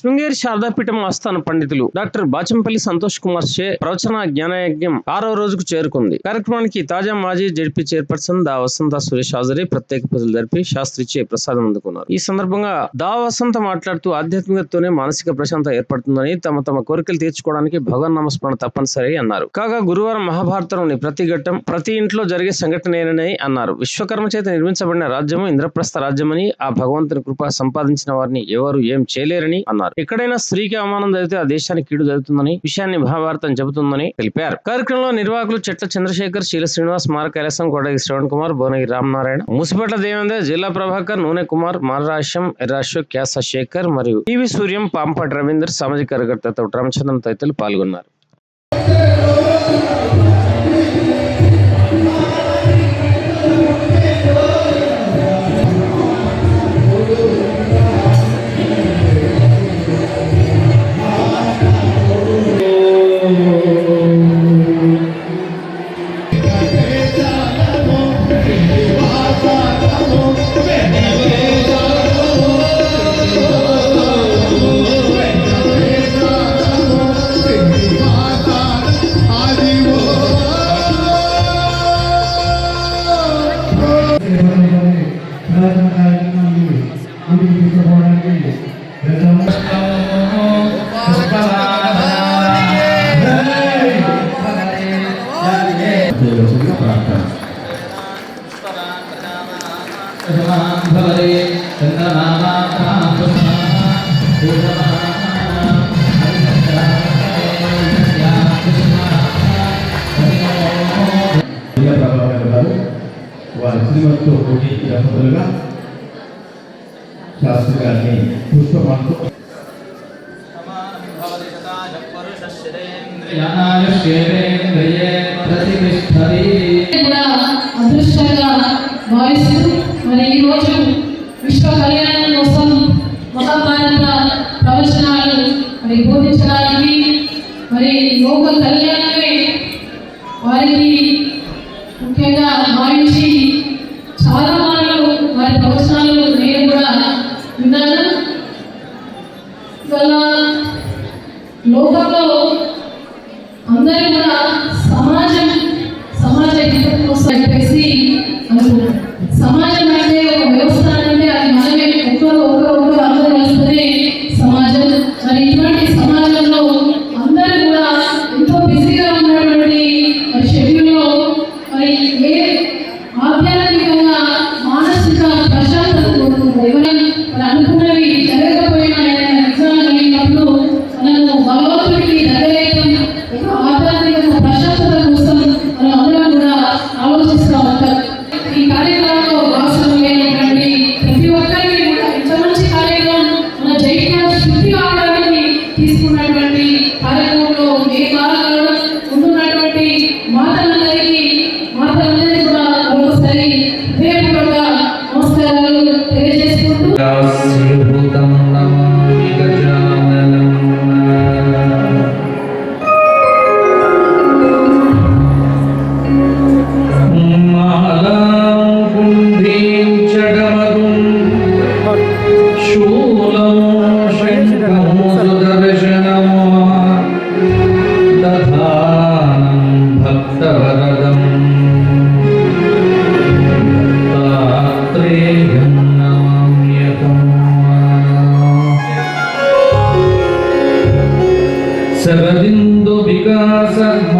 శృంగేరి శారదాపీఠం ఆస్థాన పండితులు డాక్టర్ బాచంపల్లి సంతోష్ కుమార్ షే ప్రవచన జ్ఞానయజ్ఞం ఆరో రోజుకు చేరుకుంది. కార్యక్రమానికి తాజా మాజీ జడ్పీ చైర్పర్సన్ దా వసంత సురేష్ హాజరీ ప్రత్యేక పూజలు జరిపి శాస్త్రిచే ప్రసాదం అందుకున్నారు. ఈ సందర్భంగా దా వసంత మాట్లాడుతూ ఆధ్యాత్మికతతోనే మానసిక ప్రశాంతత ఏర్పడుతుందని తమ తమ కోరికలు తీర్చుకోవడానికి భగవన్ నామస్మరణ తప్పనిసరి అన్నారు. కాగా గురువారం మహాభారతంలోని ప్రతి ఘట్టం ప్రతి ఇంట్లో జరిగే సంఘటనేనని అన్నారు. విశ్వకర్మ చేత నిర్మించబడిన రాజ్యము ఇంద్రప్రస్థ రాజ్యమని ఆ భగవంతుని కృప సంపాదించిన వారిని ఎవరు ఏం చేయలేరని అన్నారు. ఎక్కడైనా స్త్రీకి అవమానం జరిగితే ఆ దేశానికి కీడు జరుగుతుందని విషయాన్ని మహాభారతం చెబుతుందని తెలిపారు. కార్యక్రమంలో నిర్వాహకులు చెట్ల చంద్రశేఖర్ శీల శ్రీనివాస్ మార కైలాసం కోటగి శ్రవణ్ కుమార్ భువనగిరి రామనారాయణ ముసిపేట దేవేంద్ర జిల్లా ప్రభాకర్ నూనె కుమార్ మాలరాశ్యం ఎర్రాశ్వ క్యాస శేఖర్ మరియు టీవీ సూర్యం పాంపాటి రవీందర్ సామాజిక కార్యకర్త రామచంద్రం తదితరులు పాల్గొన్నారు. కూడా అదృష్టంగా భావిస్తూ మరి ఈరోజు విశ్వ కళ్యాణం కోసం భారత ప్రవచనాలు మరి బోధించడానికి మరి లోక కళ్యాణమే వారికి cerrando mi casa.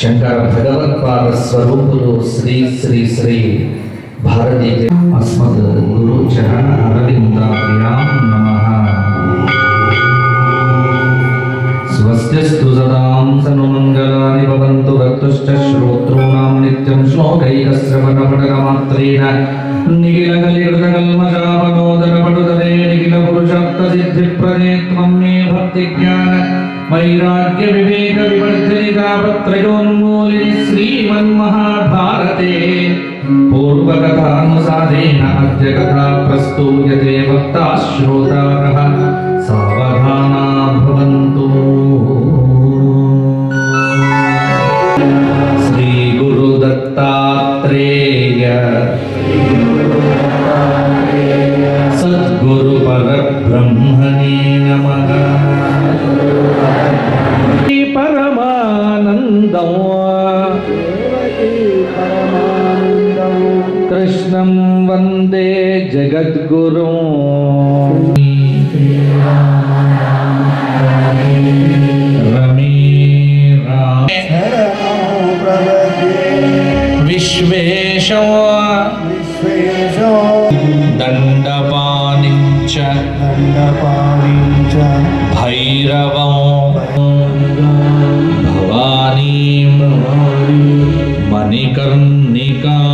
Shankara భగవత్పాద స్వరూపులు Shri Shri Shri భారతీయ అస్మద్ గురు చరణ అరవిందాభ్యాం నమః. స్వస్తిస్తు సదాం సనుమంగళాని భవంతు రక్తుశ్చ శ్రోతॄణాం నిత్యం శ్లోకైకశ్రవణపటకమాత్రేణ. నిఖిలకలికృతకల్మషాపనోదరపటుతదే నిఖిల పురుషార్థ సిద్ధి ప్రదేత్వం మే భక్తి జ్ఞాన వైరాగ్య వివేక వివర్ధిని తాపత్రయోన్మూలిని శ్రీమన్మహాభారతే పూర్వకథానుసారేణ అద్య కథా ప్రస్తూయతే వక్తా శ్రోతారः సావధానా భవంతు శ్రీ గురు दण्डपाणिञ्च दण्डपाणिञ्च भैरवं भवानीं मणिकर्णिका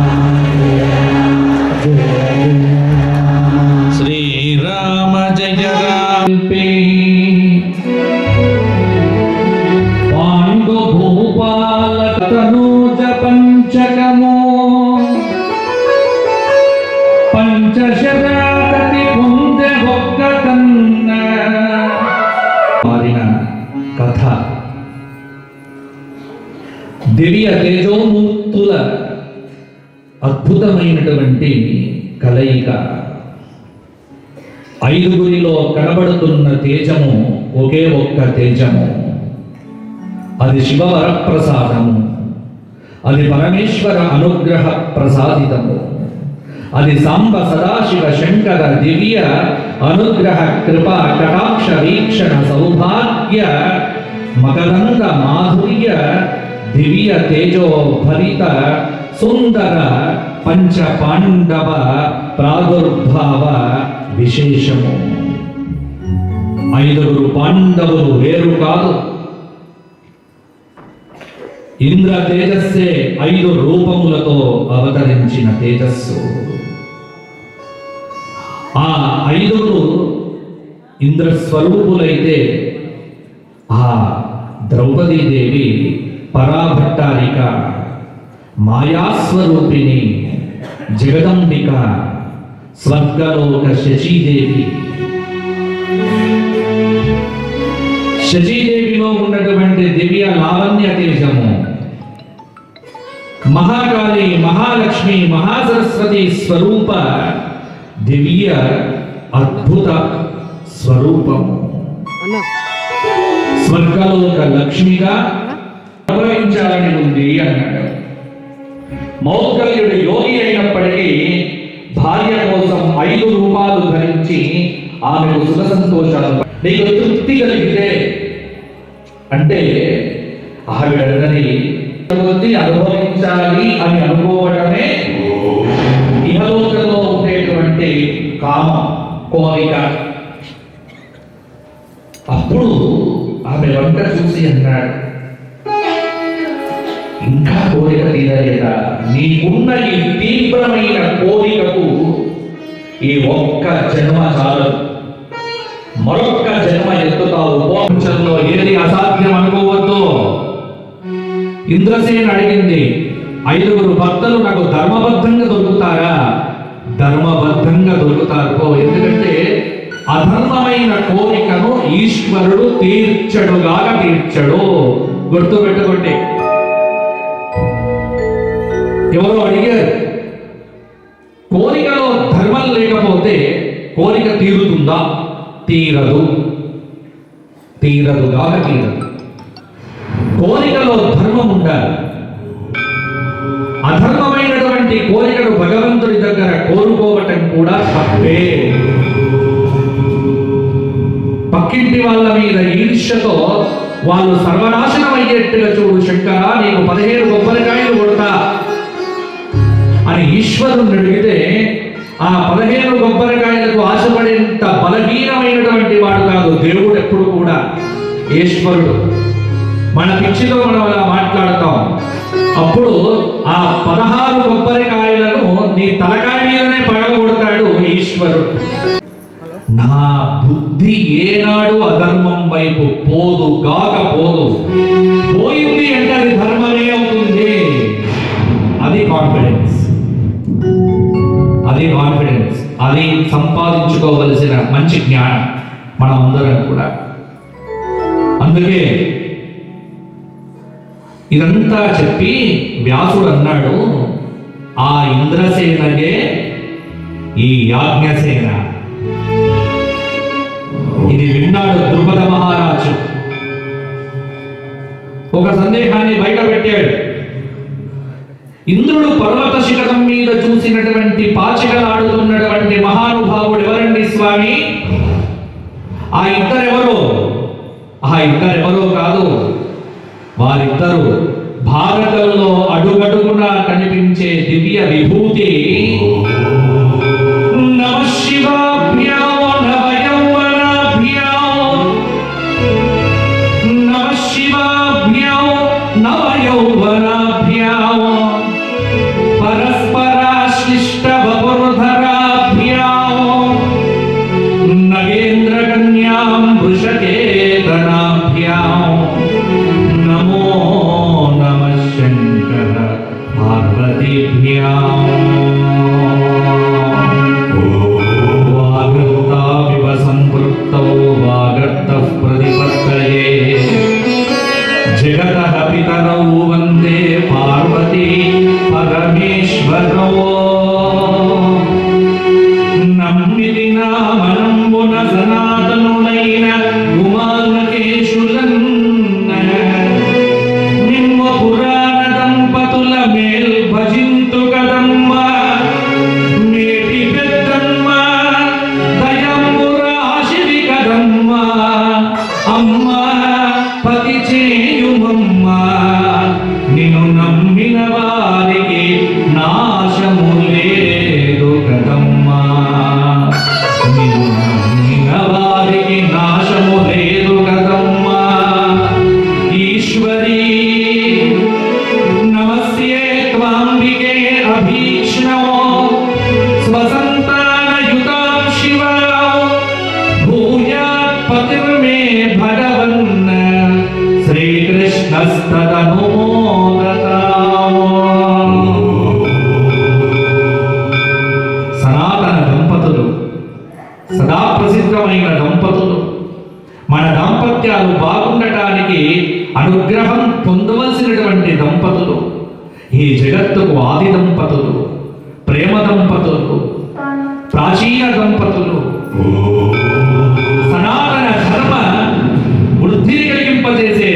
ఐదుగురిలో కనబడుతున్న తేజము ఒకే ఒక్క తేజము. అది శివ వరప్రసాదము అది పరమేశ్వర అనుగ్రహ ప్రసాదితము అది సాంబ సదాశివ శంకర దివ్య అనుగ్రహ కృప కటాక్ష వీక్షణ సౌభాగ్య మకరంద మాధుర్య దివ్య తేజో భరిత సుందర పంచ పాండవ ప్రాదుర్భావ విశేషము. ఐదుగురు పాండవులు వేరు కాదు. ఇంద్ర తేజస్సే ఐదు రూపములతో అవతరించిన తేజస్సు. ఆ ఐదుగురు ఇంద్ర స్వరూపులైతే ఆ ద్రౌపదీదేవి పరాభట్టారిక మాయాస్వరూపిణి జగదంబిక స్వర్గలోక శశీదేవి శశీదేవిలో ఉన్నటువంటి దివ్య లావణ్య తేజము. మహాకాళి మహాలక్ష్మి మహాసరస్వతి స్వరూప దివ్య అద్భుత స్వరూపము స్వర్గలోక లక్ష్మిగా అనుభవించాలని ఉంది అన్నాడు. మౌద్గల్యుడు యోగి అయినప్పటికీ భార్య కోసం ఐదు రూపాలు ధరించి ఆమెకు సుఖ సంతోషాలు. నీకు తృప్తి కలిగితే అంటే ఆవిడని అనుభవించాలి అని అనుకోవడమే ఇహలోకంలో ఉండేటువంటి కామ కోరిక. అప్పుడు ఆమె వంట చూసి అన్నాడు ఇంకా కోరిక తీరలేదా నీకున్న ఈ తీవ్రమైన కోరికకు ఈ ఒక్క జన్మ చాలు. మరో ఉపవంచంలో ఏది అసాధ్యం అనుకోవద్దు. ఇంద్రసేన అడిగింది ఐదుగురు భక్తులు నాకు ధర్మబద్ధంగా దొరుకుతారా? ధర్మబద్ధంగా దొరుకుతారు ఎందుకంటే అధర్మమైన కోరికను ఈశ్వరుడు తీర్చడుగాక తీర్చడు. గుర్తు పెట్టుకోండి ఎవరో అడిగారు కోరికలో ధర్మం లేకపోతే కోరిక తీరుతుందా? తీరదు. తీరదుగాక తీరదు. కోరికలో ధర్మం ఉండాలి. అధర్మమైనటువంటి కోరికను భగవంతుడి దగ్గర కోరుకోవటం కూడా తప్పే. పక్కింటి వాళ్ళ మీద ఈర్ష్యతో వాళ్ళు సర్వనాశనం అయ్యేట్టుగా చూడు శంకరా ఈశ్వరుని అడిగితే ఆ పదహేను కొబ్బరికాయలకు ఆశపడేంత బలహీనమైనటువంటి వాడు కాదు దేవుడు ఎప్పుడు కూడా. ఈశ్వరుడు. మన పిచ్చిలో మనం అలా మాట్లాడతాం. అప్పుడు ఆ పదహారు కొబ్బరికాయలను నీ తలకాయ మీదనే పగలగొడతాడు ఈశ్వరుడు. నా బుద్ధి ఏనాడు అధర్మం వైపు పోదు గాక పోదు. పోయింది అది కాన్ఫిడెన్స్ అదే సంపాదించుకోవలసిన మంచి జ్ఞానం మనం అందరం కూడా. అందుకే ఇదంతా చెప్పి వ్యాసుడు అన్నాడు ఆ ఇంద్రసేనగే ఈ యాజ్ఞసేన. ఇది విన్నాడు ద్రుపద మహారాజు. ఒక సందేహాన్ని బయట పెట్టాడు ఇంద్రుడు పర్వత శిఖరం మీద చూసినటువంటి పాచికలాడుతున్నటువంటి మహానుభావుడు ఎవరండి స్వామి? ఆ ఇద్దరెవరో? ఆ ఇద్దరెవరో కాదు. వారిద్దరు భారతంలో అడుగడుగునా కనిపించే దివ్య విభూతి భూయాత్ పతిర్మే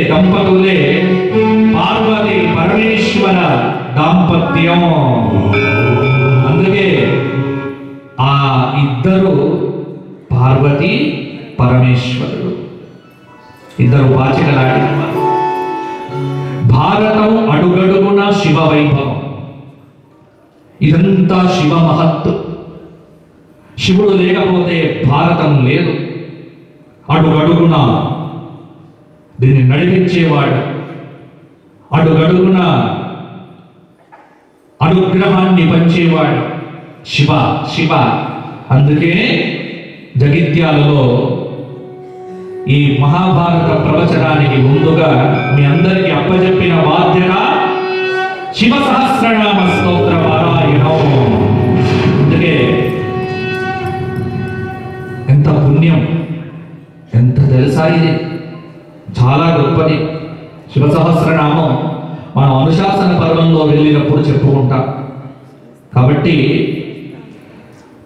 కలిగింపజేసే దంపతులే పార్వతి పరమేశ్వర దాంపత్యం. అందుకే ఆ ఇద్దరు పార్వతి పరమేశ్వరుడు. ఇద్దరు పాచికలాడిన భారతం అడుగడుగున శివ వైభవం. ఇదంతా శివ మహత్తు. శివుడు లేకపోతే భారతం లేదు. అడుగడుగున దీన్ని నడిపించేవాడు. అడుగడుగున అనుగ్రహాన్ని పంచేవాడు. శివ శివ. అందుకే జగిత్యాలలో ఈ మహాభారత ప్రవచనానికి ముందుగా మీ అందరికీ అప్పచెప్పిన బాధ్యత శివ సహస్రనామ స్తోత్ర పారాయణం. అందుకే ఎంత పుణ్యం ఎంత తెలుసా ఇది? చాలా గొప్పది. శివ సహస్రనామం మనం అనుశాసన పర్వంలో వెళ్ళినప్పుడు చెప్పుకుంటాం. కాబట్టి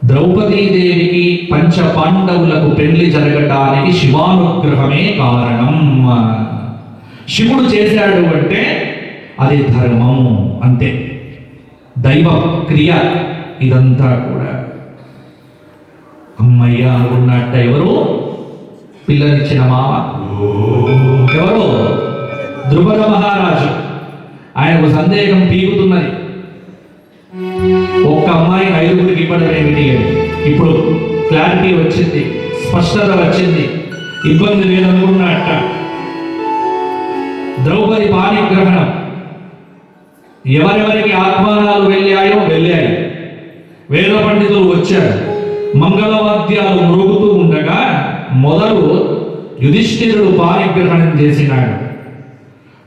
ద్రౌపదీదేవికి పంచ పాండవులకు పెళ్ళి జరగటానికి శివానుగ్రహమే కారణం. శివుడు చేశాడు అంటే అది ధర్మం అంతే. దైవ క్రియ ఇదంతా కూడా. అమ్మయ్య అనుకున్నట్ట ఎవరు? పిల్లనిచ్చిన మామ? ఎవరు ద్రుపద మహారాజు. ఆయనకు సందేహం పీగుతున్నది ఒక్క అమ్మాయి ఐదుగురికి ఇవ్వడం ఏమిటి ఇప్పుడు క్లారిటీ వచ్చింది స్పష్టత వచ్చింది. ఇబ్బంది లేదనుకున్నట్ట ద్రౌపది పాణిగ్రహణం ఎవరెవరికి ఆహ్వానాలు వెళ్ళాయో వెళ్ళాయి. వేద పండితులు వచ్చారు. మంగళవాద్యాలు మృగుతూ ఉండగా మొదలు యుధిష్ఠిరుడు పారిగ్రహణం చేసినాడు.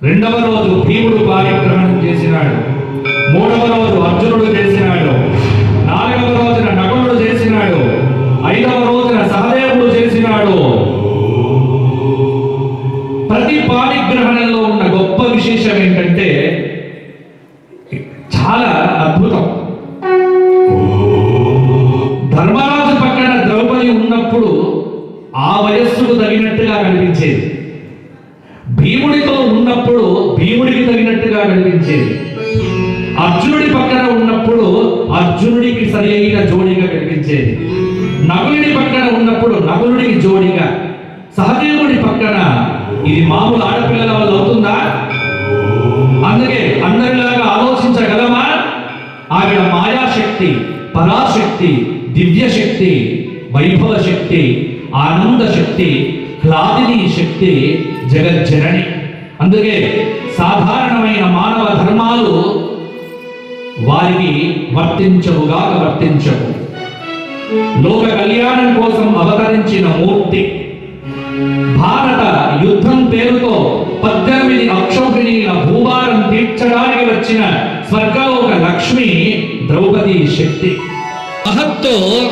రెండవ రోజు భీముడు పారిగ్రహణం చేసినాడు. మూడవ రోజు అర్జునుడు చేసినాడు. నాలుగవ రోజున నకులుడు చేసినాడు. ఐదవ రోజున సహదేవుడు చేసినాడు. ప్రతి పారిగ్రహణంలో ఉన్న గొప్ప విశేషం ఆవిడ మాయాశక్తి పరాశక్తి దివ్య శక్తి వైభవ శక్తి ఆనంద శక్తి హ్లాదిని శక్తి జగజ్జనని. అందుకే సాధారణమైన మానవ ధర్మాలు వారికి వర్తించవుగాక వర్తించవు. లోక కళ్యాణం కోసం అవతరించిన మూర్తి. భారత యుద్ధం పేరుతో పద్దెనిమిది అక్షౌహిణీల భూభారం తీర్చడానికి వచ్చిన స్వర్గ లక్ష్మి ద్రౌపది శక్తి. మహత్తో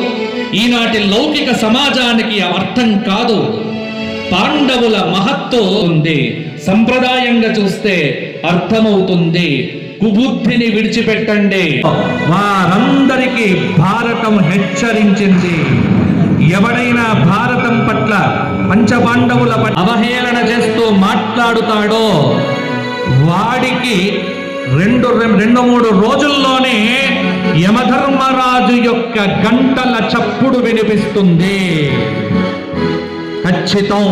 ఈనాటి లౌకిక సమాజానికి అర్థం కాదు. పాండవుల మహత్తో ఉంది. సంప్రదాయంగా చూస్తే అర్థమవుతుంది. కుబుద్ధిని విడిచిపెట్టండి. వారందరికీ భారతం హెచ్చరించింది. ఎవడైనా భారతం పట్ల పంచపాండవుల పట్ల అవహేళన చేస్తూ మాట్లాడుతాడో? వాడికి రెండు రెండు మూడు రోజుల్లోనే యమధర్మరాజు యొక్క గంటల చప్పుడు వినిపిస్తుంది. ఖచ్చితం.